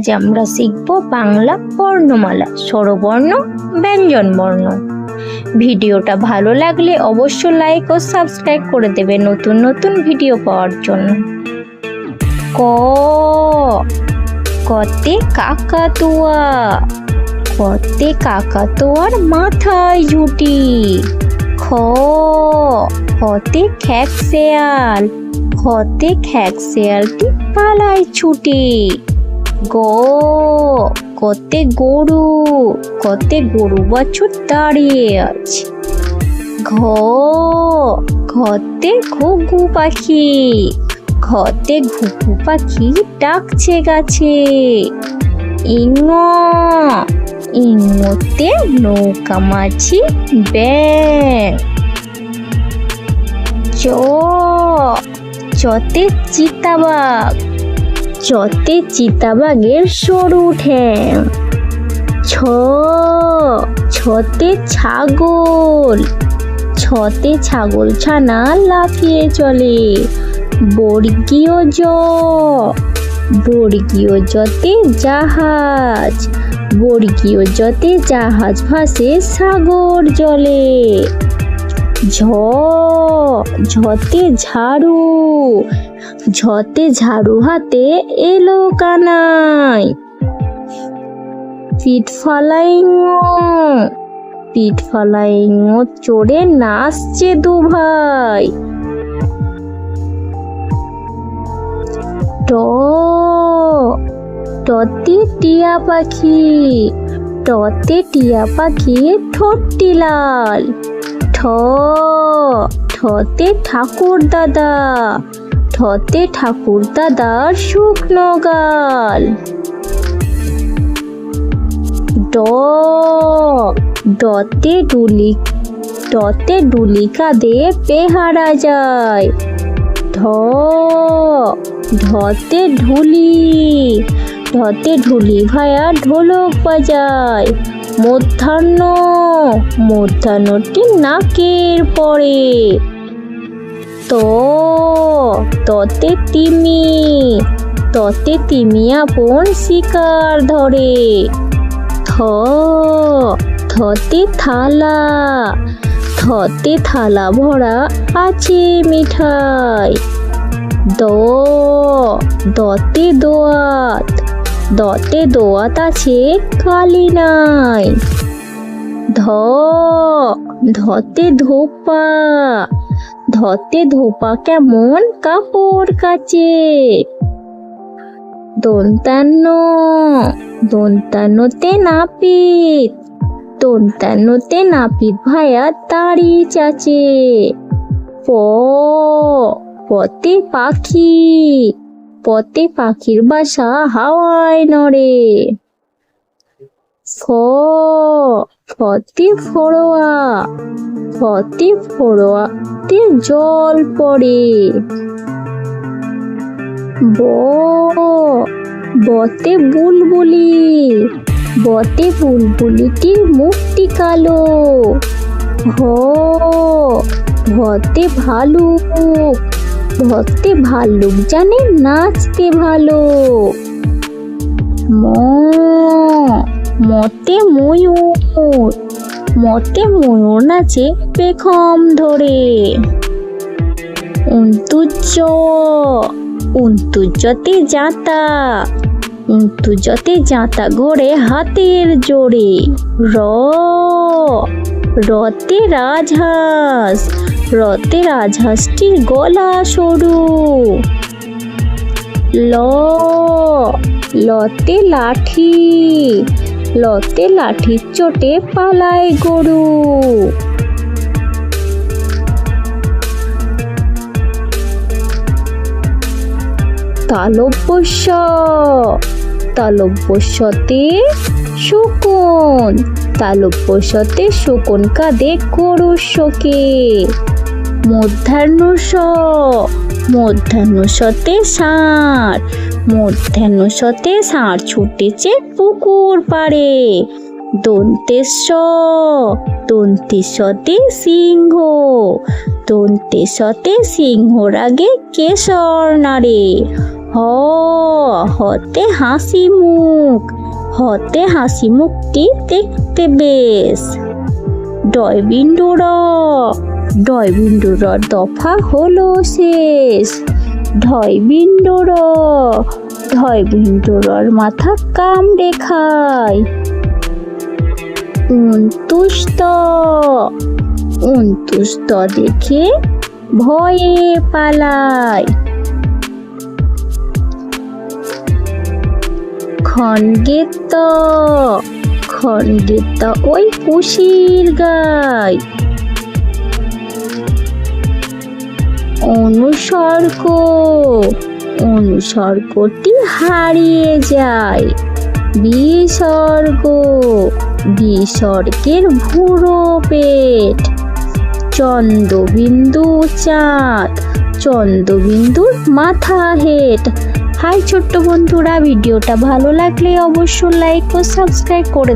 আজ আমরা শিখব বাংলা বর্ণমালা, স্বরবর্ণ, ব্যঞ্জন বর্ণ। ভিডিওটা ভালো লাগলে অবশ্য লাইক ও সাবস্ক্রাইব করে দেবে নতুন নতুন ভিডিও পাওয়ার জন্য। ক, কতে কাকাতুয়া, কতে কাকাতুয়ার মাথায় ঝুটি খ খতে খ্যাক শেয়াল খতে খ্যাক শেয়ালটি পালায় ছুটি। গ, কতে গরু কতে গরু বছর দাঁড়িয়ে আছে ঘ, ঘতে ঘুঘু পাখি, ঘতে ঘুঘু পাখি ডাকছে গাছে। ইঙ, ইঙতে নৌকা মাছি ব্যাং চ, চতে চিতাবাঘ চতে চিতাবাঘের সরু ঠ্যাং ছ, ছতে ছাগল। ছতে ছাগল ছানা লাফিয়ে চলে। বর্গীয় জ, বর্গীয় জতে জাহাজ। বর্গীয় জতে জাহাজ ভাসে সাগর জলে। ঝ, ঝতে ঝাড়ু। ঝতে ঝাড়ু হাতে এলো কানাই। পিঠ ফালাইং পিঠ ফালাইং চড়ে নাচছে দু ভাই ট, টতে টিয়া পাখি, টতে টিয়া পাখি ঠোঁটটি লাল। ঠ, ঠতে ঠাকুর দাদা ঠতে ঠাকুর দাদার শুকনো গাল ড, ডতে ডুলি ডতে ডুলি কাঁদে পেহারা যায়। ধ, ধতে ঢুলি ঢতে ঢুলি ভায়া ঢোলক বাজায়। মধ্যাহ্ন, মধ্যাহ্নটি নাকের পরে। তো, ততে তিমি ততে তিমি আপন শিকার ধরে। থ, থতে থালা থতে থালা ভরা আছে মিঠাই। দ, দতে দোয়াত দতে দোয়াত আছে কালি নাই। ধ, ধতে ধোপা ধতে ধোপা কেমন কাপড় কাচে? দন্তান্ন, দন্তান্নতে নাপিত দন্তান্নতে নাপিত ভায়া তাড়ি চাচে। প পতে পাখি পতে পাখির বাসা হাওয়ায় নড়ে। ফ ফতে ফড়োয়া ফতে ফড়োয়াতে জল পড়ে। ব, বতে বুলবুলি, বতে বুলবুলিটির মুখটি কালো। ভতে ভালুক, ভতে ভাল্লুক জানে নাচতে ভালো। ম মতে ময়ূর মতে ময়ূর নাচে পেখম ধরে। উন্তুজ উন্তুজতে জাতা উন্তুজতে জাতা ঘোরে হাতের জোরে। র, রতে রাজহাঁস, রতে রাজহাঁসটির গলা সরু। ল, লতে লাঠি লতে লাঠির চোটে পালায় গরু। তালব্যস্য, তালব্যস্যতে শকুন তালব্যস্যতে শকুন কাঁদে গরুর শোকে। মধ্যাহ্ন মধ্যাহ্ন সতে ষাঁড় মধ্যাহ্ন সতে ষাঁড় ছুটেছে পুকুর পাড়ে। দন্তেশ্ব, দন্তেশ্বতে সিংহ, দন্তেশ্বতে সিংহর আগে কেশর নাড়ে। হ, হতে হাসি মুখ, হতে হাসি মুখটি দেখতে বেশ। ডয় বিন্দু র ডয় দফা হলো শেষ। ঢয় বিন্দু র ঢয় মাথা কামড়ে খায়। উন্তুষ্ট উন্তুষ্ট দেখে ভয়ে পালায়। খনগেত খনগেত ওই পুষির গায়। অনুসর্গ। অনুসর্গটি হারিয়ে যায়। বিসর্গ। বিসর্গের ভুরো পেট। চন্দ্রবিন্দু চাঁদ। চন্দ্রবিন্দুর মাথা হেট। হাই ছোট্ট বন্ধুরা, ভিডিওটা ভালো লাগলে অবশ্যই লাইক ও সাবস্ক্রাইব করে